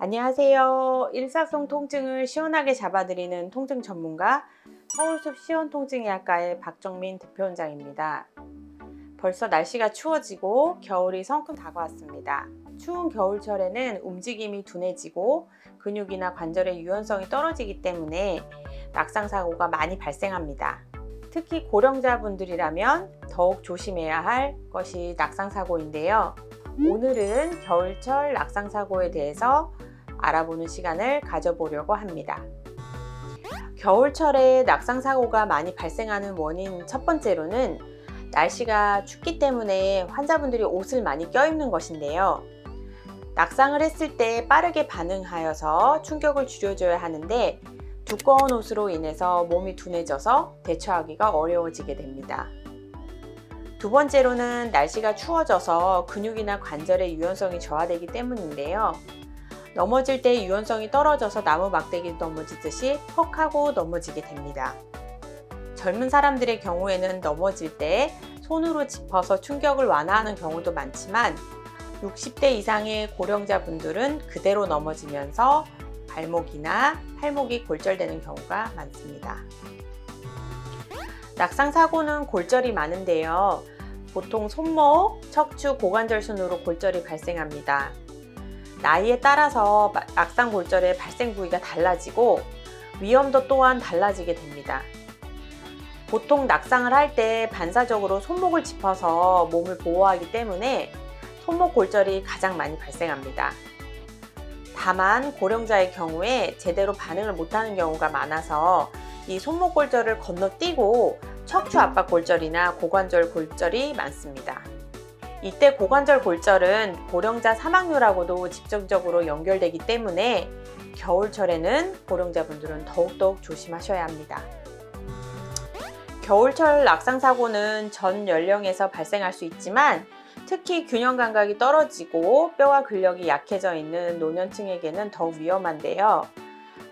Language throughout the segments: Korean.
안녕하세요. 일사성 통증을 시원하게 잡아드리는 통증 전문가 서울숲 시원통증의학과의 박정민 대표원장입니다. 벌써 날씨가 추워지고 겨울이 성큼 다가왔습니다. 추운 겨울철에는 움직임이 둔해지고 근육이나 관절의 유연성이 떨어지기 때문에 낙상 사고가 많이 발생합니다. 특히 고령자분들이라면 더욱 조심해야 할 것이 낙상 사고인데요. 오늘은 겨울철 낙상 사고에 대해서 알아보는 시간을 가져보려고 합니다. 겨울철에 낙상 사고가 많이 발생하는 원인 첫 번째로는 날씨가 춥기 때문에 환자분들이 옷을 많이 껴입는 것인데요. 낙상을 했을 때 빠르게 반응하여서 충격을 줄여줘야 하는데 두꺼운 옷으로 인해서 몸이 둔해져서 대처하기가 어려워지게 됩니다. 두 번째로는 날씨가 추워져서 근육이나 관절의 유연성이 저하되기 때문인데요. 넘어질 때 유연성이 떨어져서 나무 막대기 넘어지듯이 퍽 하고 넘어지게 됩니다. 젊은 사람들의 경우에는 넘어질 때 손으로 짚어서 충격을 완화하는 경우도 많지만 60대 이상의 고령자분들은 그대로 넘어지면서 발목이나 팔목이 골절되는 경우가 많습니다. 낙상 사고는 골절이 많은데요. 보통 손목, 척추, 고관절 순으로 골절이 발생합니다. 나이에 따라서 낙상 골절의 발생 부위가 달라지고 위험도 또한 달라지게 됩니다. 보통 낙상을 할 때 반사적으로 손목을 짚어서 몸을 보호하기 때문에 손목 골절이 가장 많이 발생합니다. 다만 고령자의 경우에 제대로 반응을 못하는 경우가 많아서 이 손목 골절을 건너뛰고 척추 압박 골절이나 고관절 골절이 많습니다. 이때 고관절 골절은 고령자 사망률하고도 직접적으로 연결되기 때문에 겨울철에는 고령자분들은 더욱더욱 조심하셔야 합니다. 겨울철 낙상 사고는 전 연령에서 발생할 수 있지만 특히 균형 감각이 떨어지고 뼈와 근력이 약해져 있는 노년층에게는 더욱 위험한데요.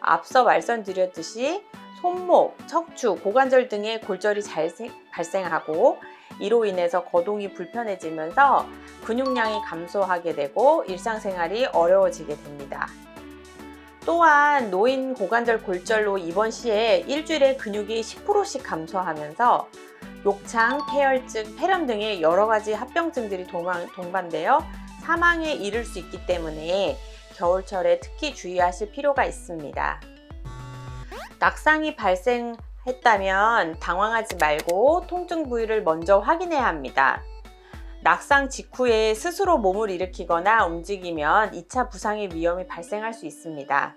앞서 말씀드렸듯이 손목, 척추, 고관절 등의 골절이 잘 발생하고 이로 인해서 거동이 불편해지면서 근육량이 감소하게 되고 일상생활이 어려워지게 됩니다. 또한 노인 고관절 골절로 입원 시에 일주일에 근육이 10%씩 감소하면서 욕창, 폐혈증, 폐렴 등의 여러 가지 합병증들이 동반되어 사망에 이를 수 있기 때문에 겨울철에 특히 주의하실 필요가 있습니다. 낙상이 발생 했다면 당황하지 말고 통증 부위를 먼저 확인해야 합니다. 낙상 직후에 스스로 몸을 일으키거나 움직이면 2차 부상의 위험이 발생할 수 있습니다.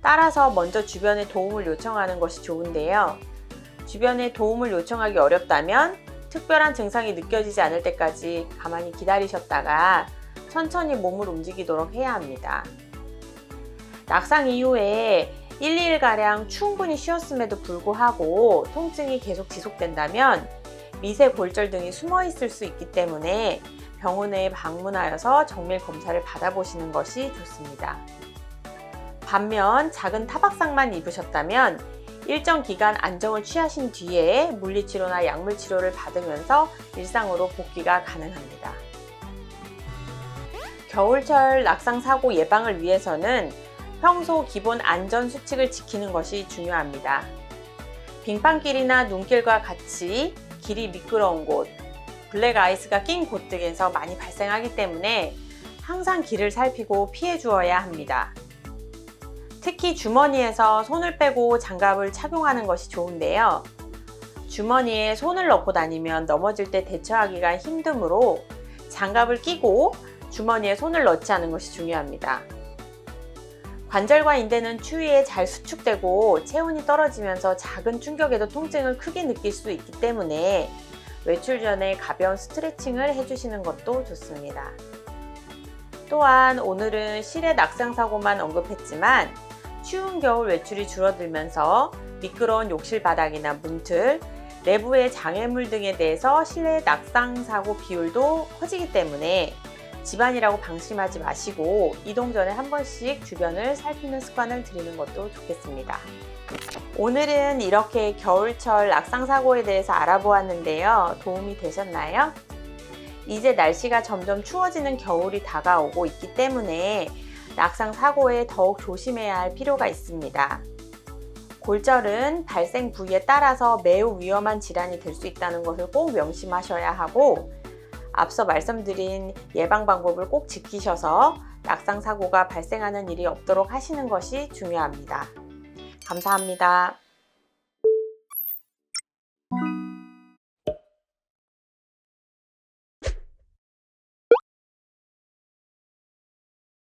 따라서 먼저 주변에 도움을 요청하는 것이 좋은데요. 주변에 도움을 요청하기 어렵다면 특별한 증상이 느껴지지 않을 때까지 가만히 기다리셨다가 천천히 몸을 움직이도록 해야 합니다. 낙상 이후에 1, 2일가량 충분히 쉬었음에도 불구하고 통증이 계속 지속된다면 미세 골절 등이 숨어 있을 수 있기 때문에 병원에 방문하여서 정밀 검사를 받아보시는 것이 좋습니다. 반면 작은 타박상만 입으셨다면 일정 기간 안정을 취하신 뒤에 물리치료나 약물치료를 받으면서 일상으로 복귀가 가능합니다. 겨울철 낙상 사고 예방을 위해서는 평소 기본 안전 수칙을 지키는 것이 중요합니다. 빙판길이나 눈길과 같이 길이 미끄러운 곳, 블랙 아이스가 낀 곳 등에서 많이 발생하기 때문에 항상 길을 살피고 피해 주어야 합니다. 특히 주머니에서 손을 빼고 장갑을 착용하는 것이 좋은데요. 주머니에 손을 넣고 다니면 넘어질 때 대처하기가 힘드므로 장갑을 끼고 주머니에 손을 넣지 않은 것이 중요합니다. 관절과 인대는 추위에 잘 수축되고 체온이 떨어지면서 작은 충격에도 통증을 크게 느낄 수 있기 때문에 외출 전에 가벼운 스트레칭을 해주시는 것도 좋습니다. 또한 오늘은 실내 낙상 사고만 언급했지만 추운 겨울 외출이 줄어들면서 미끄러운 욕실 바닥이나 문틀, 내부의 장애물 등에 대해서 실내 낙상 사고 비율도 커지기 때문에 집안이라고 방심하지 마시고 이동 전에 한 번씩 주변을 살피는 습관을 들이는 것도 좋겠습니다. 오늘은 이렇게 겨울철 낙상 사고에 대해서 알아보았는데요. 도움이 되셨나요? 이제 날씨가 점점 추워지는 겨울이 다가오고 있기 때문에 낙상 사고에 더욱 조심해야 할 필요가 있습니다. 골절은 발생 부위에 따라서 매우 위험한 질환이 될 수 있다는 것을 꼭 명심하셔야 하고 앞서 말씀드린 예방 방법을 꼭 지키셔서 낙상 사고가 발생하는 일이 없도록 하시는 것이 중요합니다. 감사합니다.